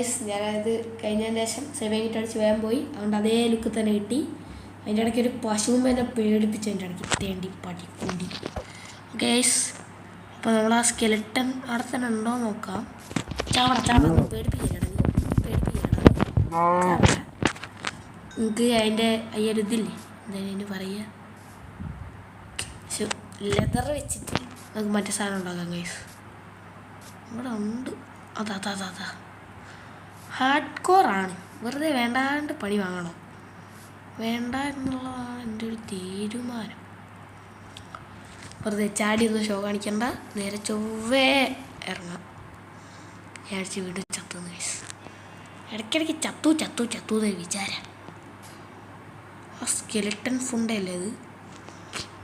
Guys ഞാനത് കഴിഞ്ഞതിന് ശേഷം സേവ് ചെയ്തിട്ട് അടിച്ച് വേഗം പോയി. അതുകൊണ്ട് അതേ ലുക്ക് തന്നെ കിട്ടി. അതിന്റെ ഇടയ്ക്ക് ഒരു പശുവും എന്നെ പേടിപ്പിച്ച് അതിന്റെ ഇടയ്ക്ക് തേണ്ടി പടി കൂടി. ഗൈസ് അപ്പോൾ നമ്മൾ ആ സ്കെലട്ടൻ അവിടെ തന്നെ ഉണ്ടോ എന്ന് നോക്കാം. ചാവട ചാവട പേടിപ്പിക്കലാണ് പേടിപ്പിക്കലാണ് നിങ്ങൾക്ക് അതിന്റെ അയ്യൊരു ഇതില്ലേ? എന്തായാലും അതിന് പറയുക? ലെതർ വെച്ചിട്ട് നമുക്ക് മറ്റേ സാധനം ഉണ്ടാക്കാം ഗൈസ് ഇവിടെ ഉണ്ട്. അതാ അതാ അതാ അതാ. ഹാർഡ് ആണ് വെറുതെ വേണ്ടാണ്ട് പണി വാങ്ങണം. വേണ്ട എന്നുള്ളതാണ് എന്റെ ഒരു തീരുമാനം. വെറുതെ ചാടി ഒന്ന് ഷോ കാണിക്കണ്ട. നേരെ ചൊവ്വേ ഇറങ്ങാം. ഞായറാഴ്ച വീണ്ടും ചത്തു ഗൈസ് ഇടയ്ക്കിടയ്ക്ക് ചത്തു ചത്തു ചത്തു എന്ന് വിചാരം. ആ സ്കെലിട്ടൺ ഫുണ്ടല്ലേ ഇത്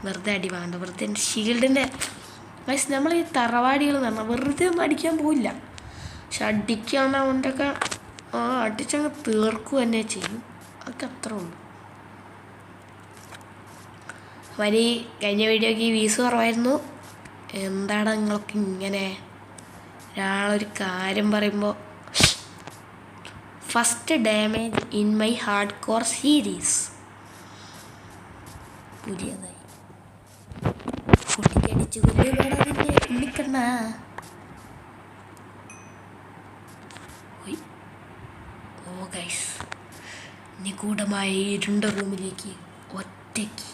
വെറുതെ അടി വാങ്ങണ്ട. വെറുതെ എന്റെ ഷീൽഡിന്റെ വയസ്സ് നമ്മൾ ഈ തറവാടികൾ എന്ന് പറഞ്ഞാൽ വെറുതെ ഒന്നും അടിക്കാൻ പോയില്ല പക്ഷെ അടിക്കാണ് അവന്റെയൊക്കെ ആ അടിച്ചങ്ങ് തീർക്കുക തന്നെ ചെയ്യും. അതൊക്കെ അത്ര ഉള്ളൂ. വരി കഴിഞ്ഞ വീഡിയോക്ക് ഈ വീസ് കുറവായിരുന്നു. എന്താണ് നിങ്ങളൊക്കെ ഇങ്ങനെ? ഒരാളൊരു കാര്യം പറയുമ്പോൾ first damage in my hardcore series പുതിയതായി കുട്ടിക്കടിച്ചു കൊല്ലുവേടാ നിന്നെ ഉണ്ണിക്കണ്ണ ഓ ഗൈസ് നിഗൂഢമായ ഇരുണ്ട റൂമിലേക്ക് ഒറ്റയ്ക്ക്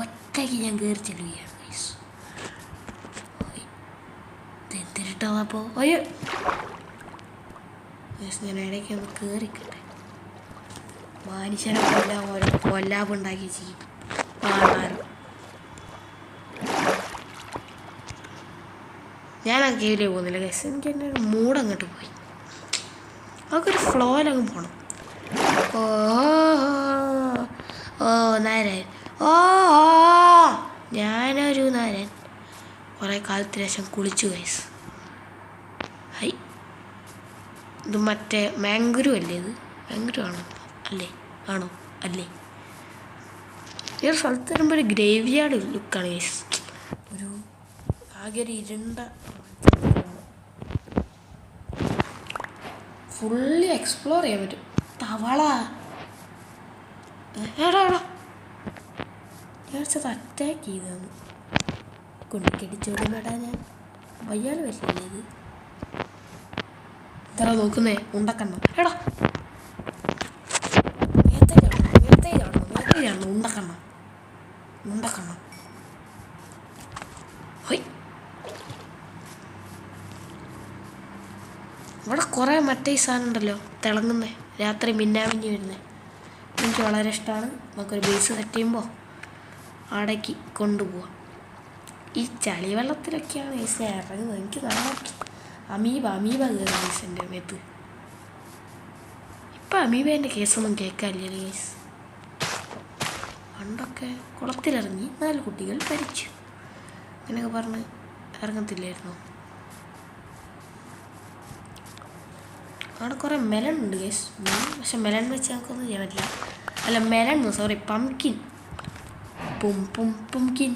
ഒറ്റയ്ക്ക് ഞാൻ കയറി ചെല്ലുകയാണ് ഗൈസ് എന്തിരിട്ടപ്പോൾ അയ്യോ ഗൈസ് ഞാൻ ഇടയ്ക്ക് ഒന്ന് കയറിക്കട്ടെ മനുഷ്യനെ കൊല്ലാൻ ഓരോ കൊല്ലാബ് ഉണ്ടാക്കി ചെയ്യും. ആൾക്കാർ ഞാൻ ആ കേവിലേ പോകുന്നില്ല ഗൈസ് എനിക്ക് എന്റെ ഒരു മൂഡ് പോയി. അതൊക്കെ ഒരു ഫ്ലോയിലങ്ങ് പോകണം ഓ ഓ നാരൻ ഓ ഞാനൊരു നാരൻ കുറേ കാലത്തിന് ശേഷം കുളിച്ചു വയസ് ഹൈ. ഇത് മറ്റേ മാംഗുരു അല്ലേ ഇത്? മാംഗുരു ആണോ അല്ലേ? ആണോ? അല്ലേ? ഈ ഒരു സ്ഥലത്ത് വരുമ്പോൾ ഒരു ഗ്രേവ് യാർഡ് ലുക്കാണ് ഗൈസ് ഒരു ആകെ ഒരു ഇരുണ്ട ഫുള്ളി എക്സ്പ്ലോർ ചെയ്യാൻ പറ്റും. തവള. എടാ എടാ. അറ്റാക്ക് ചെയ്തതാണ്. കൊണ്ടിക്കടിച്ചോടുന്നടാ ഞാൻ. വയ്യാതെ വരില്ലേ ഇത്? ഇത്ര നോക്കുന്നേ ഉണ്ടക്കണ്ണ. എടാ. നേരത്തേക്കാണോ നേരത്തേക്കാണോ നേരത്തേക്കാണോ ഉണ്ടക്കണ്ണ. ഉണ്ടക്കണ്ണ ഹൊയ് ഇവിടെ കുറേ മറ്റേ ഈ സാധനം ഉണ്ടല്ലോ തിളങ്ങുന്നത് രാത്രി മിന്നാമിഞ്ഞ് വരുന്നത് എനിക്ക് വളരെ ഇഷ്ടമാണ്. നമുക്കൊരു ബേസ് സെറ്റ് ചെയ്യുമ്പോൾ അവിടേക്ക് കൊണ്ടുപോവാം. ഈ ചളി വെള്ളത്തിലൊക്കെയാണ് ഈസ ഇറങ്ങുന്നത്. എനിക്ക് നല്ല അമീബ അമീബ കയറി ഗൈസ് എന്റെ മേത്ത്. ഇപ്പം അമീബേന്റെ കേസൊന്നും കേൾക്കാനില്ല ഗൈസ് പണ്ടൊക്കെ കുളത്തിലിറങ്ങി നാല് കുട്ടികൾ മരിച്ചു. അങ്ങനെയൊക്കെ പറഞ്ഞ് ഇറങ്ങത്തില്ലായിരുന്നു? അവിടെ കുറേ മെലൺ ഉണ്ട് ഗേസ് പക്ഷെ മെലൺ വെച്ച് ഞങ്ങൾക്കൊന്നും ചെയ്യാൻ പറ്റില്ല. അല്ല മെലൺ സോറി പംകിൻ പും പും പുംകിൻ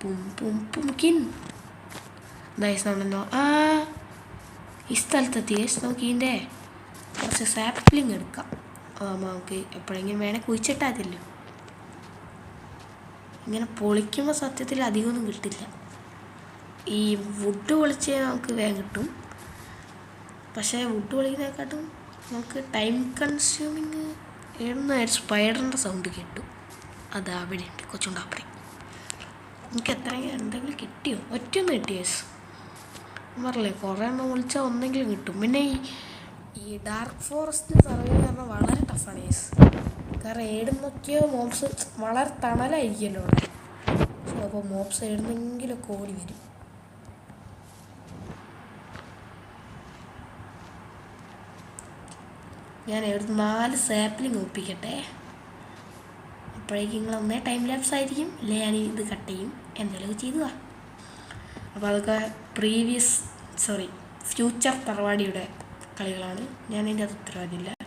പും പും പുംകിൻ ഗൈസ് നമ്മളെന്തോ ആ ഈ സ്ഥലത്തെത്തി ഗേസ് നമുക്ക് ഇതിന്റെ കുറച്ച് സാപ്ലിങ് എടുക്കാം. നമുക്ക് എപ്പോഴെങ്കിലും വേണേൽ കുഴിച്ചിട്ടാതില്ലോ ഇങ്ങനെ പൊളിക്കുമ്പോൾ സത്യത്തിൽ അധികമൊന്നും കിട്ടില്ല. ഈ വുഡ് പൊളിച്ച് നമുക്ക് വേഗം കിട്ടും. പക്ഷേ വുഡ് പൊളിക്കുന്നതിനെക്കാട്ടും നമുക്ക് ടൈം കൺസ്യൂമിങ് എഴുന്ന സ്പൈഡറിന്റെ സൗണ്ട് കേട്ടു. അത് അവിടെ ഉണ്ട്. കൊച്ചുകൊണ്ട് അപ്പുറം എനിക്ക് എത്രയെങ്കിലും എന്തെങ്കിലും കിട്ടിയോ? ഒറ്റയൊന്നും കിട്ടിയോ യെസ് പറഞ്ഞില്ലേ കുറേ എണ്ണം വിളിച്ചാൽ ഒന്നെങ്കിലും കിട്ടും. പിന്നെ ഈ ഈ ഡാർക്ക് ഫോറസ്റ്റ് സർവേ പറഞ്ഞാൽ വളരെ ടഫാണ് യെസ് കാരണം ഏടുന്നൊക്കെയോ മോബ്സ് വളരെ തണലായിരിക്കുമല്ലോ അവിടെ. അപ്പോൾ മോബ്സ് ഏടുന്നെങ്കിലൊക്കെ ഓടി വരും. ഞാൻ ഒരു നാല് സാപ്ലിങ് ഒപ്പിക്കട്ടെ? അപ്പോഴേക്കും നിങ്ങൾ ഒന്നേ ടൈം ലാപ്സ് ആയിരിക്കും. ഇല്ലേ? ഞാൻ ഇത് കട്ട് ചെയ്യും. എന്തെങ്കിലുമൊക്കെ ചെയ്തു അപ്പോൾ അതൊക്കെ പ്രീവിയസ് സോറി ഫ്യൂച്ചർ തറവാടിയുടെ കളികളാണ്. ഞാൻ അതിന്റെ അത് ഉത്തരവാദിയില്ല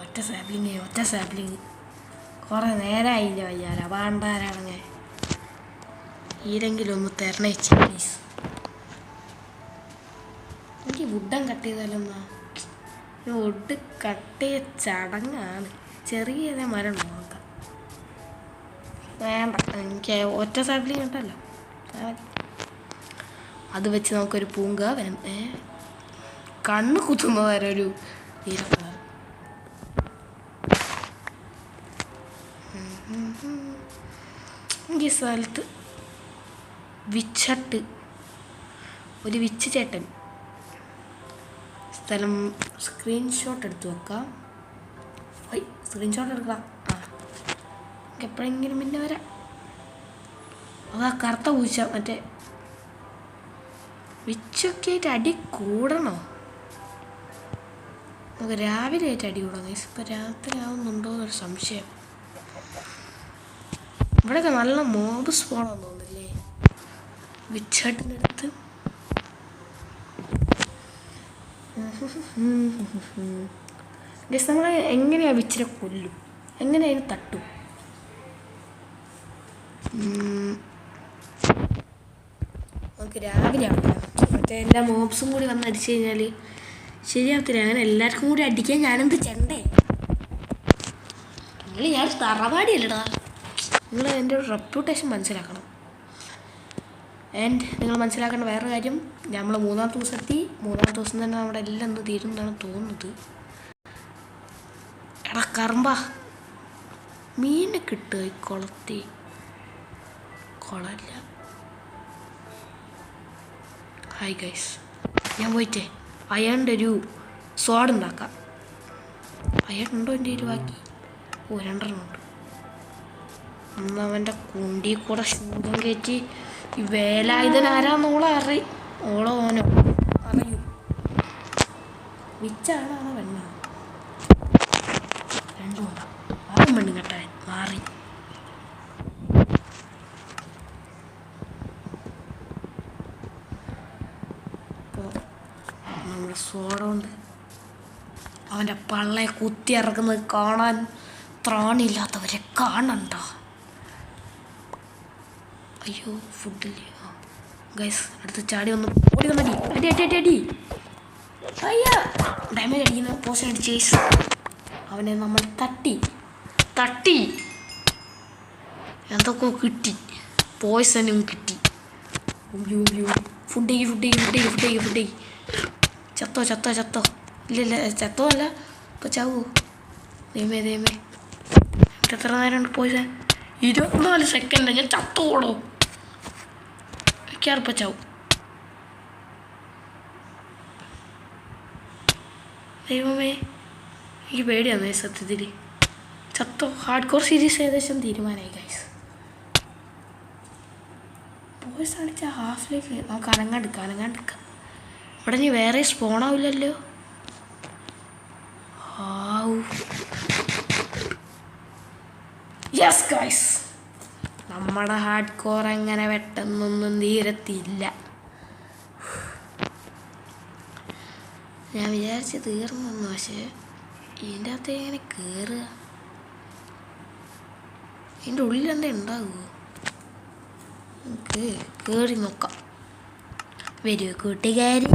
ഒറ്റ സാപ്ലിങ് ഒറ്റ സാപ്ലിങ് കുറേ നേരമായില്ല വയ്യാല. വാണ്ടാരാണെങ്കിൽ ഈരെങ്കിലും ഒന്ന് തരണേച്ചി പ്ലീസ് എനിക്ക് വുഡൻ കട്ട് ചെയ്താലൊന്നാ വുഡ് കട്ട് ചെയ്ത ചടങ്ങാണ്. ചെറിയ മരം നോക്കാം. വേണ്ട എനിക്ക് ഒറ്റ സാപ്ലിങ് ഉണ്ടല്ലോ. അത് വെച്ച് നമുക്കൊരു പൂങ്ക വരും. ഏ? കണ്ണ് കുത്തുന്ന വരെ ഒരു നീല ഈ സ്ഥലത്ത് വിച്ചട്ട് ഒരു വിച്ച് ചേട്ടൻ. സ്ഥലം സ്ക്രീൻഷോട്ട് എടുത്ത് വെക്കാം. ഓയ് സ്ക്രീൻഷോട്ട് എടുക്കാം ആ. എപ്പോഴെങ്കിലും പിന്നെ വരാം. അതാ കറുത്ത പൂച്ച മറ്റേ വിച്ചൊക്കെ ആയിട്ട് അടി കൂടണോ? നമുക്ക് രാവിലെ ആയിട്ട് അടി കൂടാം. ഗൈസ് ഇപ്പം രാത്രി ആവുന്നുണ്ടോ എന്നൊരു സംശയം. ഇവിടെയൊക്കെ നല്ല മോബ് സ്പോണാന്ന് തോന്നുന്നില്ലേ? വിച്ചേട്ടന്റെ അടുത്ത്. ജസ്റ്റ് നമ്മൾ എങ്ങനെയാ വിച്ചിനെ കൊല്ലും? എങ്ങനെ അതിന് തട്ടും. നമുക്ക് രാവിലെ ആവട്ടെ. മറ്റേ എല്ലാ മോബ്സും കൂടി വന്ന് അടിച്ചു കഴിഞ്ഞാൽ ശരിയാവത്തില്ല. അങ്ങനെ എല്ലാവർക്കും കൂടി അടിക്കാൻ ഞാനെന്ത് ചെണ്ടേ നിങ്ങൾ ഞാൻ തറവാടിയല്ലടാ. നിങ്ങൾ എന്റെ ഒരു റെപ്യൂട്ടേഷൻ മനസ്സിലാക്കണം. ആൻഡ് നിങ്ങൾ മനസ്സിലാക്കേണ്ട വേറെ കാര്യം നമ്മൾ മൂന്നാം ദിവസം എത്തി ദിവസം തന്നെ നമ്മുടെ എല്ലാം ഒന്ന് തീരും എന്നാണ് തോന്നുന്നത്. എടാ കറമ്പ മീനെ കിട്ടുക ഈ കുളത്തി കുളമില്ല. ഹായ് ഗൈസ് ഞാൻ പോയിട്ടേ അയാളുടെ ഒരു സ്വാഡ് ഉണ്ടാക്കാം. അയാളുണ്ടോ എന്റെ ഒരു ബാക്കി? ഓ രണ്ടെണ്ണം ഉണ്ട്. അന്ന് അവന്റെ കുണ്ടി കൂടെ ശൂതം കയറ്റി ഈ വേലായുധൻ ആരാന്ന് ഓളെ അറി ഓളോ ഓനോ അറിയൂ. വിച്ചാണാണോ പെണ്ണാണ് രണ്ടും ആ പെണ്ണും കെട്ടാൻ മാറി. നമ്മുടെ സോഡ കൊണ്ട് അവന്റെ പള്ളയെ കുത്തി ഇറക്കുന്നത് കാണാൻ ത്രാണില്ലാത്തവരെ കാണണ്ട? അയ്യോ ഫുഡില്ല ഗൈസ് അടുത്ത് ചാടി വന്നു. ഓടി വന്നടി. അടി അടി അടി അടി. അയ്യ ഡാമേജ് അടിക്കുന്ന പോഷൻ അടിച്ച് ഗൈസ് അവനെ നമ്മൾ തട്ടി. തട്ടി. എന്തൊക്കെ കിട്ടി. പോയ്സനും കിട്ടി. ഫുഡ് ചെയ്യും ഫുഡ് ചെയ്യും ഫുഡ് ചെയ്യും ഫുഡ് ചെയ്യും ഫുഡ് ചെയ്യും. ചത്തോ ചത്തോ ചത്തോ. ഇല്ല ഇല്ല ചത്തോ അല്ല. ഇപ്പം ചാവോ? ദൈവമേ ദൈവമേ. എത്ര നേരം പോയിസൻ ഇരുപത്തിനാല് സെക്കൻഡ് ഞാൻ ചത്തോടോ? മിക്കവാറും बचाओ ദൈവമേ എനിക്ക് പേടിയാണ് സത്യത്തിൽ ചത്തോ ഹാർഡ് കോർ സീരീസ് ഏകദേശം തീരുമാനമായി ഗൈസ് ബോയ്സ് അടിച്ച ഹാഫ് ലൈഫ് നമുക്ക് അനങ്ങാണ്ടിക്കാം അനങ്ങാണ്ടിക്കാം ഇവിടെ ഇനി വേറെ സ്പോണാവില്ലല്ലോ യെസ് ഗൈസ് നമ്മുടെ ഹാർഡ് കോർ അങ്ങനെ വെട്ടെന്നൊന്നും തീരത്തില്ല. ഞാൻ വിചാരിച്ച് തീർന്നു പക്ഷേ ഇതിന്റെ അകത്ത് എങ്ങനെ കയറുക ഇതിന്റെ ഉള്ളിൽ എന്താ ഉണ്ടാകുമോ നമുക്ക് കയറി നോക്കാം. വരൂ കൂട്ടുകാരി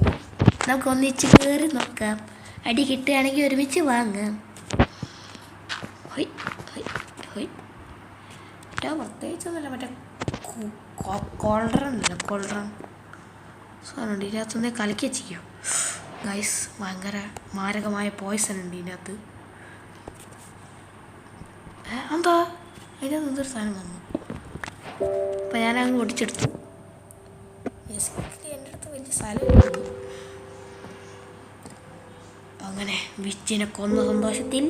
നമുക്ക് ഒന്നിച്ച് കയറി നോക്കാം. അടി കിട്ടുകയാണെങ്കിൽ ഒരുമിച്ച് വാങ്ങാം. ഹൊയ് ഹൊയ് ഹൊയ്. മറ്റേ പ്രത്യേകിച്ചൊന്നുമില്ല മറ്റേ കോൾഡ്രൺ ഇല്ല കോൾഡ്രൺ സാധനമുണ്ട് ഇതിനകത്തുനിന്ന് കലക്കി വെച്ചിരിക്കും ഗൈസ് ഭയങ്കര മാരകമായ പോയ്സൺ ഉണ്ട് ഇതിനകത്ത്. എന്താ അതിനകത്ത് എന്തൊരു സാധനം വന്നു? അപ്പം ഞാനങ്ങ് ഓടിച്ചെടുത്തു ബേസിക്കലി എന്റെ അടുത്ത് വലിയ സ്ഥലം അങ്ങനെ വിച്ചിനെ കൊന്ന സന്തോഷത്തിൽ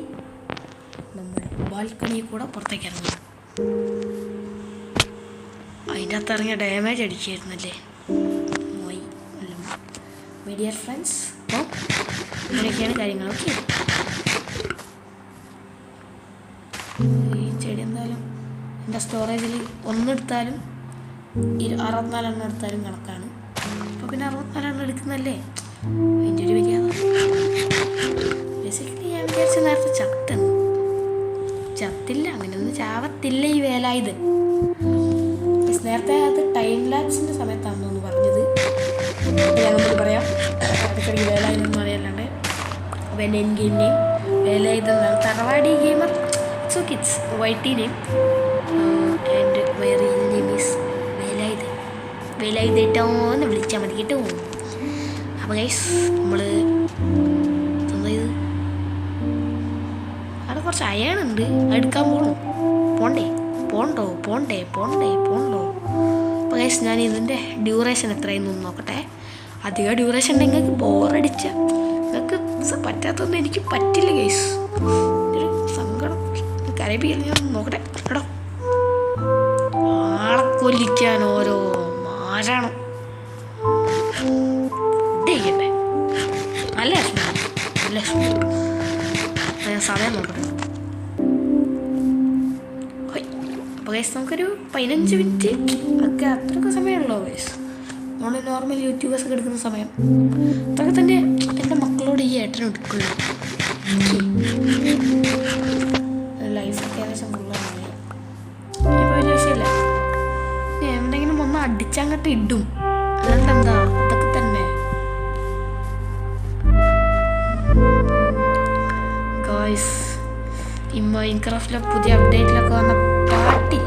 നമ്മൾ ബാൽക്കണിയിൽ കൂടെ പുറത്തേക്ക് ഇറങ്ങി അതിന്റെ അകത്ത് ഇറങ്ങിയ ഡാമേജ് അടിക്കായിരുന്നല്ലേ മോയി മീഡിയർ ഫ്രണ്ട്സ് അപ്പോൾ ഇങ്ങനെയൊക്കെയാണ് കാര്യങ്ങൾ. ഓക്കെ ഈ ചെടി എന്തായാലും എന്റെ സ്റ്റോറേജിൽ ഒന്നെടുത്താലും ഇരു അറുപത്തിനാലെണ്ണം എടുത്താലും കണക്കാണ്. അപ്പോൾ പിന്നെ അറുപത്തിനാലെണ്ണം എടുക്കുന്നല്ലേ അതിന്റെ ഒരു വലിയ ബേസിക്കലി ഞാൻ വിചാരിച്ച നേരത്തെ ചത്തെന്ന്. ചത്തില്ല അങ്ങനെയൊന്നും ചാവത്തില്ല ഈ Guys, നേരത്തെ അത് ടൈം ലാപ്സിന്റെ സമയത്താണെന്ന് പറഞ്ഞത്. അപ്പോൾ ഞാൻ നമുക്ക് പറയാം. ഇടയ്ക്കിടയ്ക്ക് വേലായുധം എന്ന് പറയാല്ലാണ്ട് അപ്പോൾ എന്റെ എൻ ഗെയിം നെയിം എന്നാണ്. തറവാടി gamer so kids വൈറ്റി and my real name is Velayudhan. വേലായുധേട്ടോ എന്ന് വിളിച്ചാൽ മതി കേട്ടോ. അപ്പോൾ ഗൈസ് നമ്മൾ ഇത് അവിടെ കുറച്ച് അയാളുണ്ട് എടുക്കാൻ പോകണം പോണ്ടേ? പോണ്ടോ? പോണ്ടേ പോണ്ടേ പോണ്ടോ? അപ്പോൾ ഗൈസ് ഞാൻ ഇതിന്റെ ഡ്യൂറേഷൻ എത്രയെന്ന് ഒന്ന് നോക്കട്ടെ. അധികം ഡ്യൂറേഷൻ ഉണ്ടെങ്കിൽ നിങ്ങൾക്ക് ബോറടിച്ച നിങ്ങൾക്ക് പറ്റാത്തതൊന്നും എനിക്ക് പറ്റില്ല ഗൈസ് ഒരു സങ്കടം. കരയിപ്പിക്കാൻ ഞാൻ നോക്കട്ടെ. കേട്ടോ ആളെ കൊല്ലിക്കാൻ ഓരോ മാരണം. അല്ലേ അല്ലേ ഞാൻ സമയം നോക്കട്ടെ. അപ്പോൾ ഗൈസ് നമുക്കൊരു പതിനഞ്ച് മിനിറ്റ് ഒക്കെ അത്രയൊക്കെ സമയമുള്ളൂ ഗൈസ് നമ്മൾ നോർമൽ യൂട്യൂബേഴ്സ് ഒക്കെ എടുക്കുന്ന സമയം. അതൊക്കെ തന്നെ എന്റെ മക്കളോട് ഈ ഏട്ടൻ എടുക്കുള്ളൂ. ലൈഫൊക്കെ ഏകദേശം ഫുള്ളാണ് എന്തെങ്കിലും ഒന്ന് അടിച്ചങ്ങട്ട് ഇടും. അല്ലാണ്ട് എന്താ അതൊക്കെ തന്നെ. ഗോയ്സ് ഈ മൈൻക്രാഫ്റ്റിലെ പുതിയ അപ്ഡേറ്റിലൊക്കെ വന്ന പാട്ടില്ലേ എനിക്ക്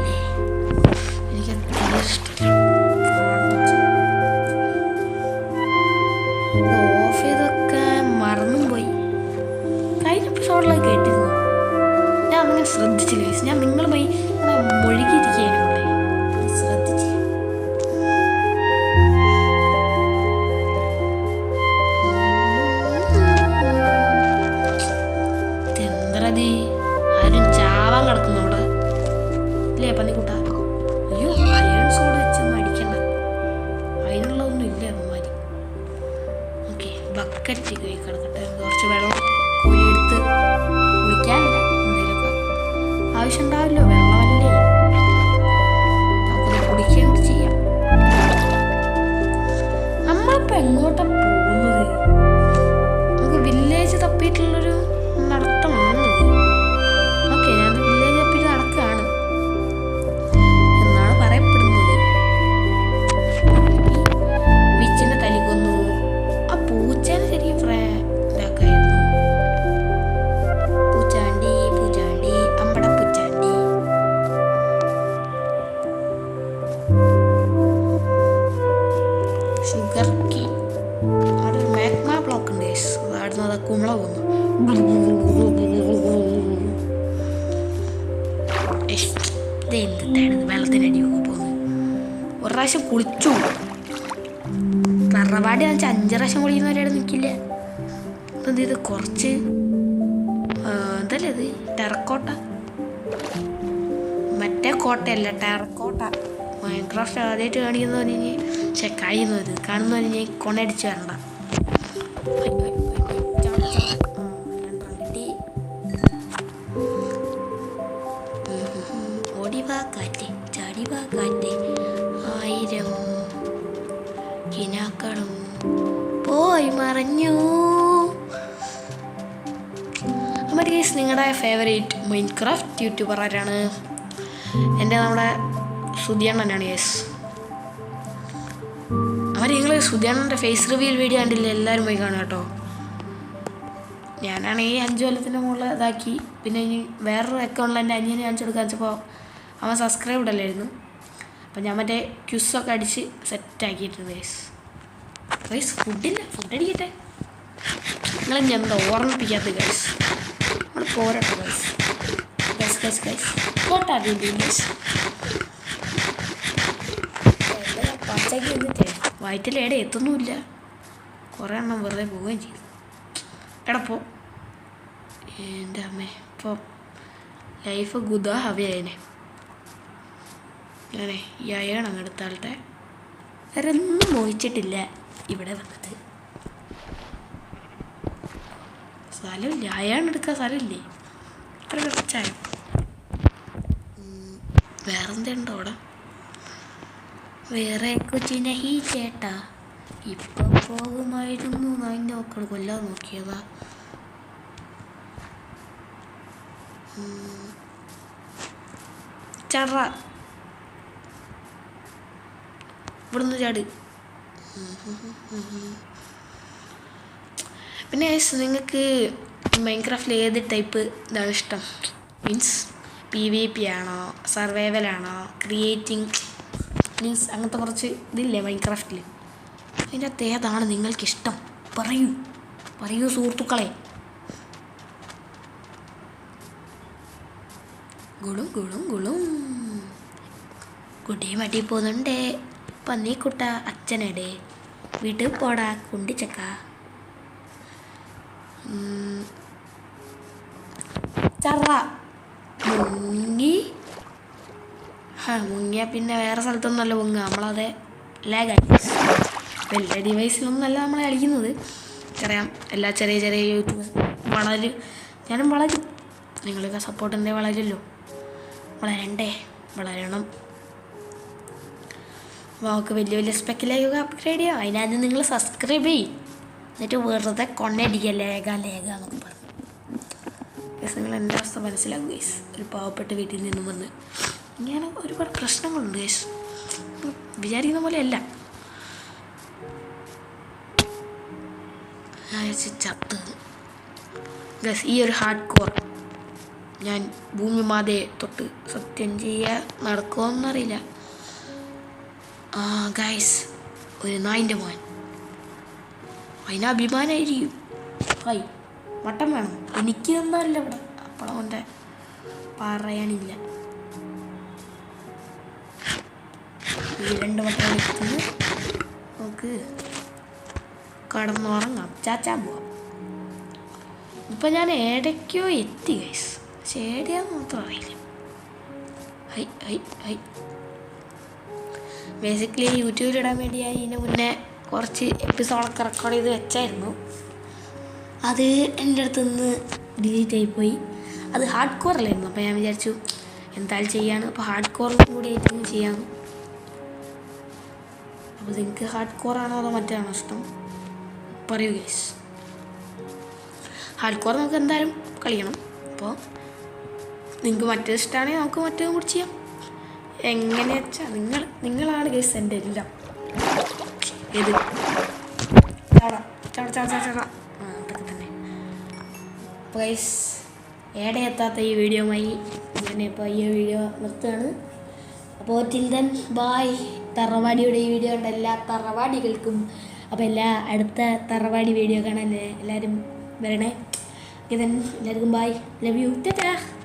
ഇത് എന്താണ് വെള്ളത്തിനടിയൊക്കെ പോകുന്നത് ഒരു പ്രാവശ്യം കുളിച്ചു തറവാടി വെച്ചാൽ അഞ്ച് പ്രാവശ്യം കുളിക്കുന്നവരവിടെ നിൽക്കില്ല. എന്ത് ഇത് കുറച്ച് എന്തല്ലേ ഇത്? ടെറക്കോട്ട. മറ്റേ കോട്ടയല്ല ടെറക്കോട്ട. മൈൻക്രാഫ്റ്റ് ആദ്യമായിട്ട് കാണിക്കുന്ന പറഞ്ഞ് പക്ഷെ കഴിയുന്നത് കാണുന്ന കഴിഞ്ഞാൽ കൊണ്ടടിച്ച് വരണ്ട. കിനാക്കളും പോയി മറഞ്ഞു. അപ്പോൾ ഗേസ് നിങ്ങളുടെ ഫേവറേറ്റ് മൈൻ ക്രാഫ്റ്റ് യൂട്യൂബർ ആരാണ്? എന്റെ നമ്മുടെ സുധിയണ്ണനാണ് യെസ് അവർ നിങ്ങൾ സുധിയണ്ണന്റെ ഫേസ് റിവ്യൂ വീഡിയോ കണ്ടില്ല? എല്ലാവരും പോയി കാണുക കേട്ടോ. ഞാനാണ് ഈ അഞ്ച് കൊല്ലത്തിന്റെ മുകളിൽ ഇതാക്കി. പിന്നെ ഇനി വേറൊരു അക്കൗണ്ടിൽ എന്റെ അനിയനെ കാണിച്ചു കൊടുക്കാൻ വെച്ചപ്പോൾ അവൻ സബ്സ്ക്രൈബ് ഇടല്ലായിരുന്നു അപ്പം ഞാൻ മറ്റേ ക്യുസൊക്കെ അടിച്ച് സെറ്റാക്കിയിട്ടുണ്ട് ഗൈസ് ഗൈസ് ഫുഡില്ല ഫുഡ് അടിക്കട്ടെ. നിങ്ങളെ ഞാൻ എന്താ ഓർമ്മിപ്പിക്കാത്ത ഗൈസ് നമ്മൾ പോരട്ടെ ഗൈസ് ഗൈസ് ഗൈസ് ഗൈസ് പോട്ടാ ഗൈസ് പച്ചക്ക് എന്നിട്ടേ വയറ്റിലേടെ എത്തുന്നുമില്ല. കുറേ എണ്ണം വെറുതെ പോവുകയും ചെയ്തു. എടപ്പോ എന്റെ അമ്മേ ഇപ്പോൾ ലൈഫ് ഗുദ ഹവിയായനെ. ഞാനേ ഈ അയണം എടുത്താളട്ടെ വേറെ ഒന്നും മോഹിച്ചിട്ടില്ല. ഇവിടെ വന്നത്. സ്ഥലമില്ല. അയാണ് എടുക്കാൻ സ്ഥലമില്ലേ? ഇത്ര കുറച്ചായ വേറെന്തുണ്ടോ അവിടെ? വേറെ കൊച്ചിനെ ഹീ ചേട്ടാ ഇപ്പൊ പോകുമായിരുന്നു നായി നോക്കണം കൊല്ലാൻ നോക്കിയതാ. ചറ ഇവിടുന്ന് ചാട്. പിന്നെ നിങ്ങൾക്ക് മൈൻക്രാഫ്റ്റിൽ ഏത് ടൈപ്പ് ഇതാണ് ഇഷ്ടം? മീൻസ് പി വി പി ആണോ സർവൈവൽ ആണോ ക്രിയേറ്റിംഗ് മീൻസ് അങ്ങനത്തെ കുറച്ച് ഇതില്ലേ മൈൻക്രാഫ്റ്റിൽ അതിന്റെ അകത്ത് ഏതാണ് നിങ്ങൾക്കിഷ്ടം? പറയൂ. പറയൂ സുഹൃത്തുക്കളെ. ഗുളും ഗുളും ഗുളും. കുട്ടിയും മടി പോകുന്നുണ്ടേ. പന്നിക്കുട്ട അച്ഛനെടെ. വീട്ടിൽ പോടാ കുണ്ടിച്ചക്ക. ചറ. മുങ്ങി. ആ മുങ്ങിയാൽ പിന്നെ വേറെ സ്ഥലത്തൊന്നുമല്ല മുങ്ങുക. നമ്മളത് ലാഗായി വലിയ ഡിവൈസിലൊന്നുമല്ല നമ്മൾ കളിക്കുന്നത് അറിയാം എല്ലാ ചെറിയ ചെറിയ യൂട്യൂബ് വളരും. ഞാനും വളരും. നിങ്ങളൊക്കെ സപ്പോർട്ടിന്റെ വളരുമല്ലോ വളരണ്ടേ? വളരണം. നമുക്ക് വലിയ വലിയ സ്പെക്കിലേക്കൊക്കെ അപ്ഗ്രേഡ് ചെയ്യാം. അതിനകത്ത് നിങ്ങൾ സബ്സ്ക്രൈബ് ചെയ്യും. എന്നിട്ട് വെറുതെ കൊണ്ണടിക്കുക ലേഖ ലേഖ എന്നൊക്കെ പറഞ്ഞു. നിങ്ങൾ എന്റെ അവസ്ഥ മനസ്സിലാവും ഗൈസ് ഒരു പാവപ്പെട്ട വീട്ടിൽ നിന്നും വന്ന് ഇങ്ങനെ ഒരുപാട് പ്രശ്നങ്ങളുണ്ട് ഗൈസ് വിചാരിക്കുന്ന പോലെ അല്ല. ചത്ത്. ഗസ് ഈ ഒരു ഹാർഡ് കോർ ഞാൻ ഭൂമി മാതയെ തൊട്ട് സത്യം ചെയ്യാൻ നടക്കുമോയെന്നറിയില്ല ആ ഗൈസ് ഒരു നായിന്റെ മോൻ. അതിന് അഭിമാനമായിരിക്കും ഹായ് മട്ടൻ വേണം. എനിക്ക് തന്നാറില്ല ഇവിടെ. കൊണ്ട് പറയാനില്ല. ഈ രണ്ട് മട്ടൻ എടുത്ത് നമുക്ക് കടന്നുറങ്ങാം. ചാച്ചാൻ പോവാം. ഇപ്പം ഞാൻ ഏടയ്ക്കോ എത്തി ഗൈസ് പക്ഷേ ഏടെയാന്ന് മാത്രം അറിയില്ല. Hi hi hi. ബേസിക്കലി യൂട്യൂബിലിടാൻ വേണ്ടിയായി. ഇതിന് മുന്നേ കുറച്ച് എപ്പിസോഡൊക്കെ റെക്കോർഡ് ചെയ്ത് വെച്ചായിരുന്നു. അത് എന്റെ അടുത്ത് നിന്ന് ഡിലീറ്റ് ആയിപ്പോയി അത് ഹാർഡ് കോറിലായിരുന്നു അപ്പോൾ ഞാൻ വിചാരിച്ചു എന്തായാലും ചെയ്യാണ് അപ്പോൾ ഹാർഡ് കോറിൽ കൂടി ആയിട്ടൊന്നും ചെയ്യാം അപ്പോൾ നിങ്ങൾക്ക് ഹാർഡ് കോറാണോ അതോ മറ്റാണോ ഇഷ്ടം? പറയൂ ഗൈസ് ഹാർഡ് കോർ നമുക്ക് എന്തായാലും കളിക്കണം. അപ്പോൾ നിങ്ങൾക്ക് മറ്റേ ഇഷ്ടമാണെങ്കിൽ നമുക്ക് മറ്റേതും കൂടി ചെയ്യാം. എങ്ങനെ നിങ്ങൾ നിങ്ങളാണ് ഗൈസ് എന്റെ എല്ലാം. ഏത്? ചാടാ ചാടാ ചാടാ അതൊക്കെ തന്നെ. അപ്പോൾ ഏടെ എത്താത്ത ഈ വീഡിയോയുമായി ഇപ്പോൾ ഈ വീഡിയോ നിർത്തുകയാണ്. അപ്പോൾ ടിൽ ബായ് തറവാടിയുടെ ഈ വീഡിയോ ഉണ്ട് എല്ലാ തറവാടികൾക്കും അപ്പോൾ എല്ലാ അടുത്ത തറവാടി വീഡിയോ കാണാൻ എല്ലാവരും വരണേ. ദെൻ എല്ലാവർക്കും ബായ് ലവ് യു ടാ